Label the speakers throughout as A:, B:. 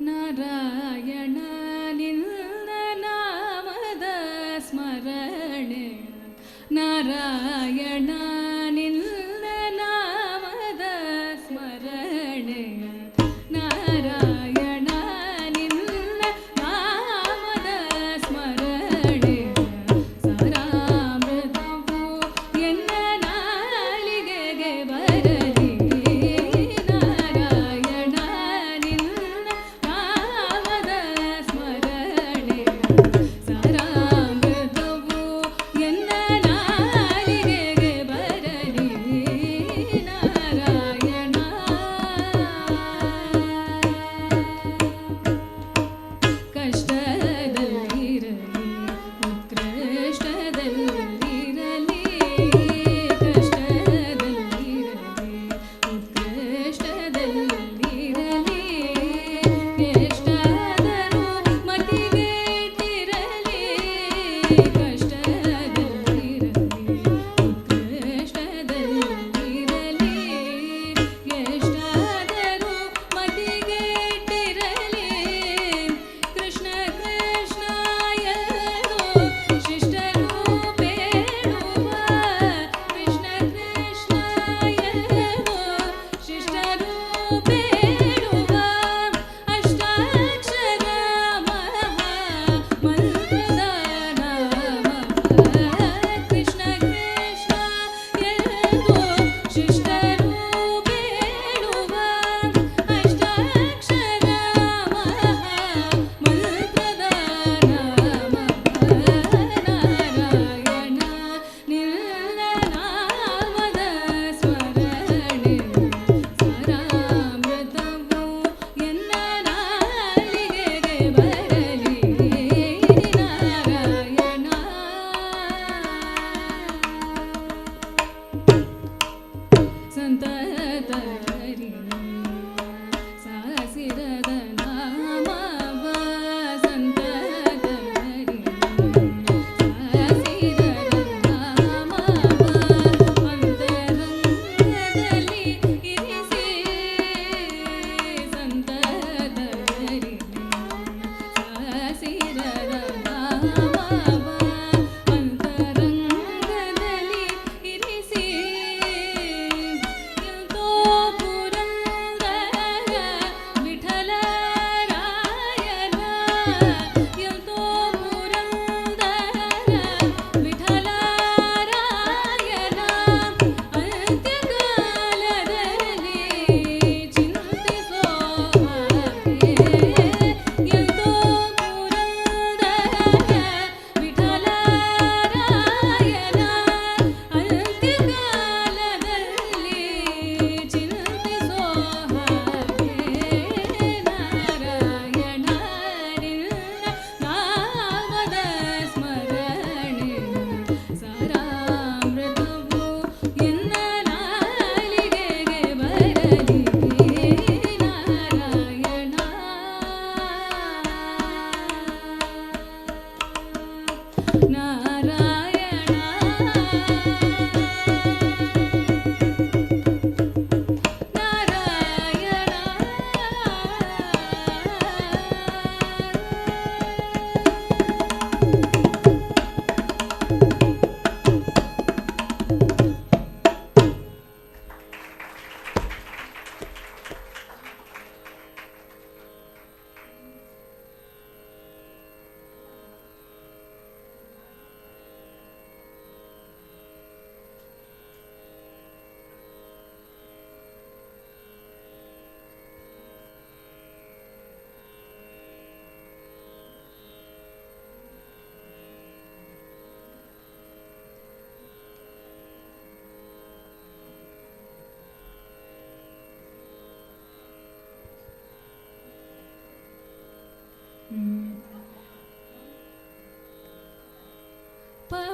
A: ನಾರಾಯಣ ನಿನ್ನ ನಾಮದ ಸ್ಮರಣೆ ನಾರಾಯಣ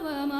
A: وما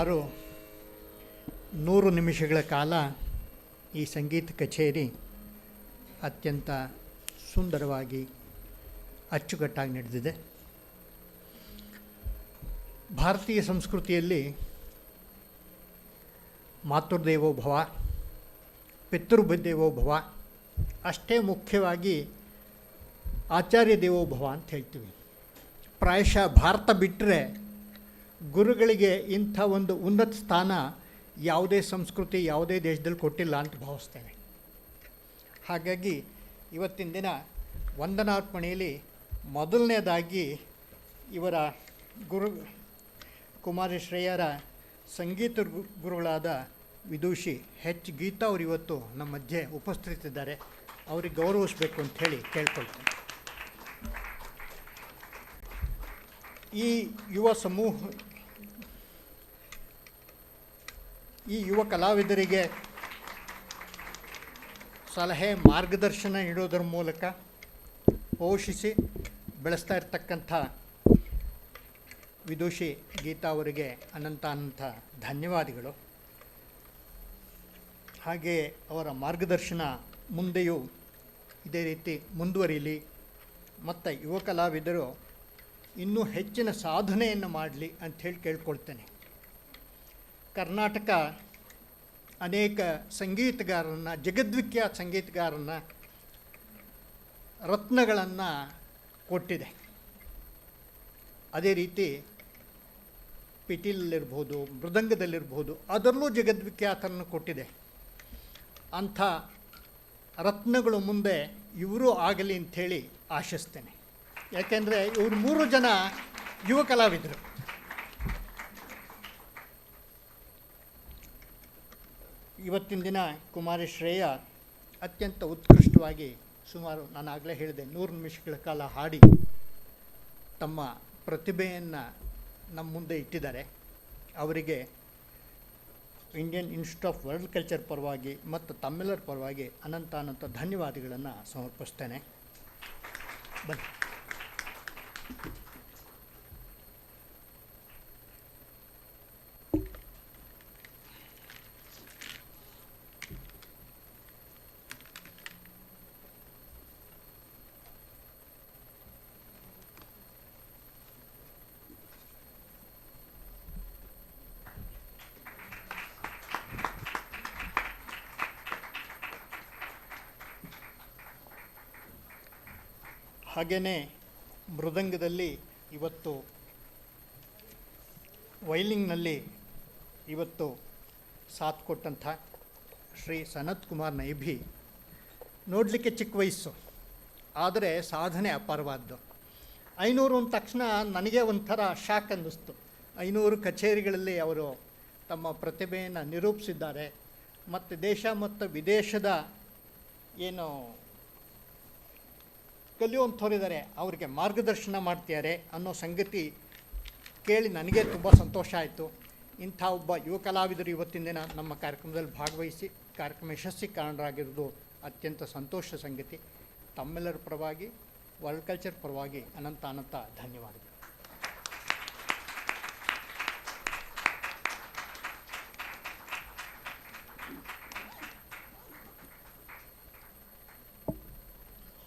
B: ಸುಮಾರು ನೂರು ನಿಮಿಷಗಳ ಕಾಲ ಈ ಸಂಗೀತ ಕಚೇರಿ ಅತ್ಯಂತ ಸುಂದರವಾಗಿ ಅಚ್ಚುಕಟ್ಟಾಗಿ ನಡೆದಿದೆ. ಭಾರತೀಯ ಸಂಸ್ಕೃತಿಯಲ್ಲಿ ಮಾತೃದೇವೋಭವ ಪಿತೃದೇವೋಭವ ಅಷ್ಟೇ ಮುಖ್ಯವಾಗಿ ಆಚಾರ್ಯ ದೇವೋಭವ ಅಂತ ಹೇಳ್ತೀವಿ. ಪ್ರಾಯಶಃ ಭಾರತ ಬಿಟ್ಟರೆ ಗುರುಗಳಿಗೆ ಇಂಥ ಒಂದು ಉನ್ನತ ಸ್ಥಾನ ಯಾವುದೇ ಸಂಸ್ಕೃತಿ, ಯಾವುದೇ ದೇಶದಲ್ಲಿ ಕೊಟ್ಟಿಲ್ಲ ಅಂತ ಭಾವಿಸ್ತೇನೆ. ಹಾಗಾಗಿ ಇವತ್ತಿನ ದಿನ ವಂದನಾರ್ಪಣೆಯಲ್ಲಿ ಮೊದಲನೇದಾಗಿ ಇವರ ಗುರು ಕುಮಾರಿ ಶ್ರೇಯರ ಸಂಗೀತ ಗುರುಗಳಾದ ವಿದೂಷಿ ಹೆಚ್ ಗೀತಾ ಅವರು ಇವತ್ತು ನಮ್ಮ ಮಧ್ಯೆ ಉಪಸ್ಥಿತಿದ್ದಾರೆ. ಅವ್ರಿಗೆ ಗೌರವಿಸಬೇಕು ಅಂತ ಹೇಳಿ ಕೇಳ್ಕೊಳ್ತೇನೆ. ಈ ಯುವ ಸಮೂಹ ಈ ಯುವ ಕಲಾವಿದರಿಗೆ ಸಲಹೆ, ಮಾರ್ಗದರ್ಶನ ನೀಡೋದರ ಮೂಲಕ ಪೋಷಿಸಿ ಬೆಳೆಸ್ತಾ ಇರ್ತಕ್ಕಂಥ ವಿದುಷಿ ಗೀತಾ ಅವರಿಗೆ ಅನಂತ ಅನಂತ ಧನ್ಯವಾದಗಳು. ಹಾಗೆ ಅವರ ಮಾರ್ಗದರ್ಶನ ಮುಂದೆಯೂ ಇದೇ ರೀತಿ ಮುಂದುವರಿಯಲಿ ಮತ್ತು ಯುವ ಕಲಾವಿದರು ಇನ್ನೂ ಹೆಚ್ಚಿನ ಸಾಧನೆಯನ್ನು ಮಾಡಲಿ ಅಂಥೇಳಿ ಕೇಳ್ಕೊಳ್ತೇನೆ. ಕರ್ನಾಟಕ ಅನೇಕ ಸಂಗೀತಗಾರರನ್ನು, ಜಗದ್ವಿಖ್ಯಾತ ಸಂಗೀತಗಾರರನ್ನ ರತ್ನಗಳನ್ನು ಕೊಟ್ಟಿದೆ. ಅದೇ ರೀತಿ ಪಿಟೀಲಲ್ಲಿರ್ಬೋದು ಮೃದಂಗದಲ್ಲಿರ್ಬೋದು, ಅದರಲ್ಲೂ ಜಗದ್ವಿಖ್ಯಾತರನ್ನು ಕೊಟ್ಟಿದೆ. ಅಂಥ ರತ್ನಗಳು ಮುಂದೆ ಇವರು ಆಗಲಿ ಅಂಥೇಳಿ ಆಶಿಸ್ತೇನೆ. ಯಾಕೆಂದರೆ ಇವರು ಮೂರು ಜನ ಯುವ ಕಲಾವಿದರು. ಇವತ್ತಿನ ದಿನ ಕುಮಾರಿ ಶ್ರೇಯ ಅತ್ಯಂತ ಉತ್ಕೃಷ್ಟವಾಗಿ ಸುಮಾರು ನಾನು ಆಗಲೇ ಹೇಳಿದೆ, ನೂರು ನಿಮಿಷಗಳ ಕಾಲ ಹಾಡಿ ತಮ್ಮ ಪ್ರತಿಭೆಯನ್ನು ನಮ್ಮ ಮುಂದೆ ಇಟ್ಟಿದ್ದಾರೆ. ಅವರಿಗೆ Indian Institute of World Culture ಪರವಾಗಿ ಮತ್ತು ತಮ್ಮೆಲ್ಲರ ಪರವಾಗಿ ಅನಂತ ಅನಂತ ಧನ್ಯವಾದಗಳನ್ನು ಸಮರ್ಪಿಸ್ತೇನೆ. ಬನ್ನಿ. ಹಾಗೆಯೇ ಮೃದಂಗದಲ್ಲಿ ಇವತ್ತು ವೈಲಿಂಗ್ನಲ್ಲಿ ಇವತ್ತು ಸಾಥ್ ಕೊಟ್ಟಂಥ ಶ್ರೀ ಸನತ್ ಕುಮಾರ್ ನೈಭಿ ನೋಡಲಿಕ್ಕೆ ಚಿಕ್ಕ ವಯಸ್ಸು, ಆದರೆ ಸಾಧನೆ ಅಪಾರವಾದ್ದು. ಐನೂರು ಅಂದ ತಕ್ಷಣ ನನಗೆ ಒಂಥರ ಶಾಕ್ ಅನ್ನಿಸ್ತು. ಐನೂರು ಕಚೇರಿಗಳಲ್ಲಿ ಅವರು ತಮ್ಮ ಪ್ರತಿಭೆಯನ್ನು ನಿರೂಪಿಸಿದ್ದಾರೆ. ಮತ್ತು ದೇಶ ಮತ್ತು ವಿದೇಶದ ಏನು ಕಲಿಯುವಂಥವ್ರಿದ್ದಾರೆ ಅವರಿಗೆ ಮಾರ್ಗದರ್ಶನ ಮಾಡ್ತಿದ್ದಾರೆ ಅನ್ನೋ ಸಂಗತಿ ಕೇಳಿ ನನಗೆ ತುಂಬ ಸಂತೋಷ ಆಯಿತು. ಇಂಥ ಒಬ್ಬ ಯುವ ಕಲಾವಿದರು ಇವತ್ತಿನ ದಿನ ನಮ್ಮ ಕಾರ್ಯಕ್ರಮದಲ್ಲಿ ಭಾಗವಹಿಸಿ, ಕಾರ್ಯಕ್ರಮ ಯಶಸ್ವಿ ಕಾರಣರಾಗಿರೋದು ಅತ್ಯಂತ ಸಂತೋಷ ಸಂಗತಿ. ತಮ್ಮೆಲ್ಲರ ಪರವಾಗಿ, ವರ್ಲ್ಡ್ ಕಲ್ಚರ್ ಪರವಾಗಿ ಅನಂತ ಅನಂತ ಧನ್ಯವಾದಗಳು.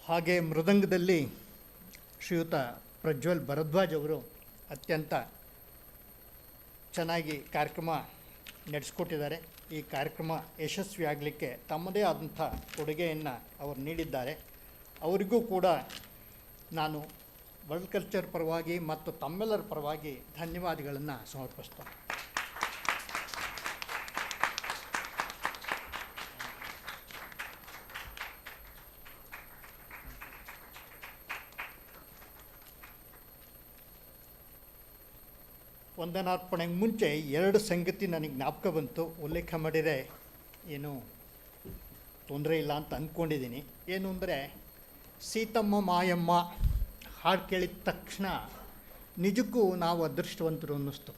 B: ಹಾಗೆ ಮೃದಂಗದಲ್ಲಿ ಶ್ರೀಯುತ ಪ್ರಜ್ವಲ್ ಭರದ್ವಾಜ್ ಅವರು ಅತ್ಯಂತ ಚೆನ್ನಾಗಿ ಕಾರ್ಯಕ್ರಮ ನಡೆಸ್ಕೊಟ್ಟಿದ್ದಾರೆ. ಈ ಕಾರ್ಯಕ್ರಮ ಯಶಸ್ವಿಯಾಗಲಿಕ್ಕೆ ತಮ್ಮದೇ ಆದಂಥ ಕೊಡುಗೆಯನ್ನು ಅವರು ನೀಡಿದ್ದಾರೆ. ಅವರಿಗೂ ಕೂಡ ನಾನು ವರ್ಲ್ಡ್ ಕಲ್ಚರ್ ಪರವಾಗಿ ಮತ್ತು ತಮ್ಮೆಲ್ಲರ ಪರವಾಗಿ ಧನ್ಯವಾದಗಳನ್ನು ಸಮರ್ಪಿಸ್ತೇನೆ ವಂದನಾರ್ಪಣೆಗೆ ಮುಂಚೆ ಎರಡು ಸಂಗತಿ ನನಗೆ ಜ್ಞಾಪಕ ಬಂತು. ಉಲ್ಲೇಖ ಮಾಡಿದರೆ ಏನು ತೊಂದರೆ ಇಲ್ಲ ಅಂತ ಅಂದ್ಕೊಂಡಿದ್ದೀನಿ ಏನು ಅಂದರೆ, ಸೀತಮ್ಮ ಮಾಯಮ್ಮ ಹಾಡು ಕೇಳಿದ ತಕ್ಷಣ ನಿಜಕ್ಕೂ ನಾವು ಅದೃಷ್ಟವಂತರು ಅನ್ನಿಸ್ತು.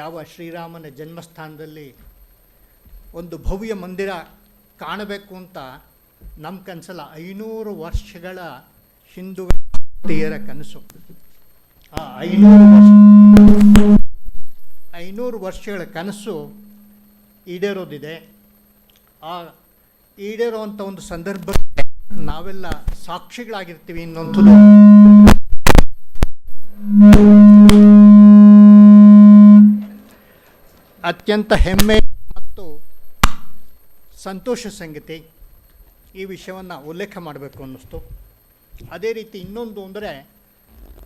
B: ಯಾವ ಶ್ರೀರಾಮನ ಜನ್ಮಸ್ಥಾನದಲ್ಲಿ ಒಂದು ಭವ್ಯ ಮಂದಿರ ಕಾಣಬೇಕು ಅಂತ ನಮ್ಮ ಕನಸಲ್ಲ, ಐನೂರು ವರ್ಷಗಳ ಹಿಂದೂ ಕನಸು. ಆ ಐನೂರು ವರ್ಷ ಐನೂರು ವರ್ಷಗಳ ಕನಸು ಈಡೇರೋದಿದೆ. ಆ ಈಡೇರುವಂಥ ಒಂದು ಸಂದರ್ಭಕ್ಕೆ ನಾವೆಲ್ಲ ಸಾಕ್ಷಿಗಳಾಗಿರ್ತೀವಿ ಇನ್ನೊಂದು ಅತ್ಯಂತ ಹೆಮ್ಮೆ ಮತ್ತು ಸಂತೋಷ ಸಂಗತಿ ಈ ವಿಷಯವನ್ನು ಉಲ್ಲೇಖ ಮಾಡಬೇಕು ಅನ್ನಿಸ್ತು. ಅದೇ ರೀತಿ ಇನ್ನೊಂದು ಅಂದರೆ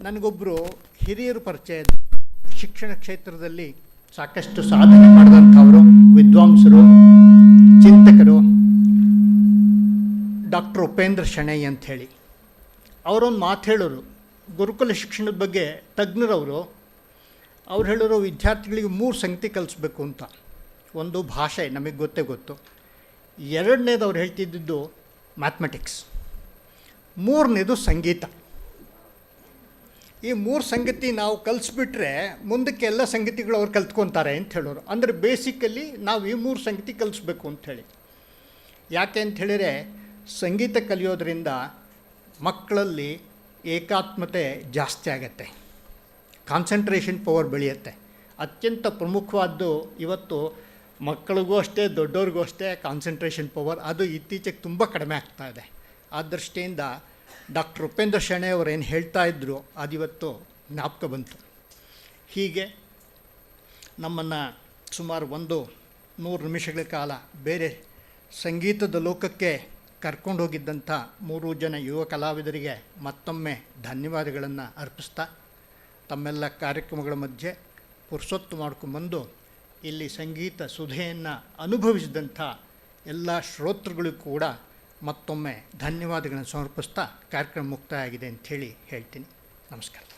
B: ನನಗೊಬ್ಬರು ಹಿರಿಯರು ಪರಿಚಯ ಶಿಕ್ಷಣ ಕ್ಷೇತ್ರದಲ್ಲಿ ಸಾಕಷ್ಟು ಸಾಧನೆ ಮಾಡಿದಂಥವರು, ವಿದ್ವಾಂಸರು, ಚಿಂತಕರು, ಡಾಕ್ಟರ್ ಉಪೇಂದ್ರ ಶೆಣೈ ಅಂಥೇಳಿ. ಅವರೊಂದು ಮಾತು ಹೇಳೋರು, ಗುರುಕುಲ ಶಿಕ್ಷಣದ ಬಗ್ಗೆ ತಜ್ಞರವರು, ಅವ್ರು ಹೇಳೋರು ವಿದ್ಯಾರ್ಥಿಗಳಿಗೆ ಮೂರು ಸಂಗತಿ ಕಲಿಸ್ಬೇಕು ಅಂತ. ಒಂದು ಭಾಷೆ, ನಮಗೆ ಗೊತ್ತೇ ಗೊತ್ತು. ಎರಡನೇದು ಅವ್ರು ಹೇಳ್ತಿದ್ದಿದ್ದು ಮ್ಯಾಥಮೆಟಿಕ್ಸ್ ಮೂರನೇದು ಸಂಗೀತ. ಈ ಮೂರು ಸಂಗತಿ ನಾವು ಕಲಿಸ್ಬಿಟ್ರೆ ಮುಂದಕ್ಕೆ ಎಲ್ಲ ಸಂಗತಿಗಳು ಅವ್ರು ಕಲ್ತ್ಕೊತಾರೆ ಅಂತ ಹೇಳೋರು. ಅಂದರೆ ಬೇಸಿಕಲಿ ನಾವು ಈ ಮೂರು ಸಂಗತಿ ಕಲಿಸ್ಬೇಕು ಅಂಥೇಳಿ ಯಾಕೆ ಅಂತ ಹೇಳಿದರೆ ಸಂಗೀತ ಕಲಿಯೋದ್ರಿಂದ ಮಕ್ಕಳಲ್ಲಿ ಏಕಾತ್ಮತೆ ಜಾಸ್ತಿ ಆಗತ್ತೆ. ಕಾನ್ಸಂಟ್ರೇಷನ್ ಪವರ್ ಬೆಳೆಯುತ್ತೆ. ಅತ್ಯಂತ ಪ್ರಮುಖವಾದ್ದು ಇವತ್ತು ಮಕ್ಕಳಿಗೂ ಅಷ್ಟೇ, ದೊಡ್ಡವ್ರಿಗೂ ಅಷ್ಟೇ ಕಾನ್ಸಂಟ್ರೇಷನ್ ಪವರ್ ಅದು ಇತ್ತೀಚೆಗೆ ತುಂಬ ಕಡಿಮೆ ಆಗ್ತಾ ಇದೆ. ಆ ದೃಷ್ಟಿಯಿಂದ ಡಾಕ್ಟರ್ ಉಪೇಂದ್ರ ಶೆಣೆ ಏನು ಹೇಳ್ತಾ ಇದ್ದರು ಅದಿವತ್ತು ಜ್ಞಾಪಕ ಬಂತು. ಹೀಗೆ ನಮ್ಮನ್ನು ಸುಮಾರು ಒಂದು ನೂರು ನಿಮಿಷಗಳ ಕಾಲ ಬೇರೆ ಸಂಗೀತದ ಲೋಕಕ್ಕೆ ಕರ್ಕೊಂಡೋಗಿದ್ದಂಥ ಮೂರು ಜನ ಯುವ ಕಲಾವಿದರಿಗೆ ಮತ್ತೊಮ್ಮೆ ಧನ್ಯವಾದಗಳನ್ನು ಅರ್ಪಿಸ್ತಾ, ತಮ್ಮೆಲ್ಲ ಕಾರ್ಯಕ್ರಮಗಳ ಮಧ್ಯೆ ಪುರ್ಸೊತ್ತು ಮಾಡ್ಕೊಂಬಂದು ಇಲ್ಲಿ ಸಂಗೀತ ಸುಧೆಯನ್ನು ಅನುಭವಿಸಿದಂಥ ಎಲ್ಲ ಶ್ರೋತೃಗಳಿಗೂ ಕೂಡ ಮತ್ತೊಮ್ಮೆ ಧನ್ಯವಾದಗಳನ್ನು ಸಮರ್ಪಿಸ್ತಾ ಕಾರ್ಯಕ್ರಮ ಮುಕ್ತಾಯ ಆಗಿದೆ ಅಂಥೇಳಿ ಹೇಳ್ತೀನಿ. ನಮಸ್ಕಾರ.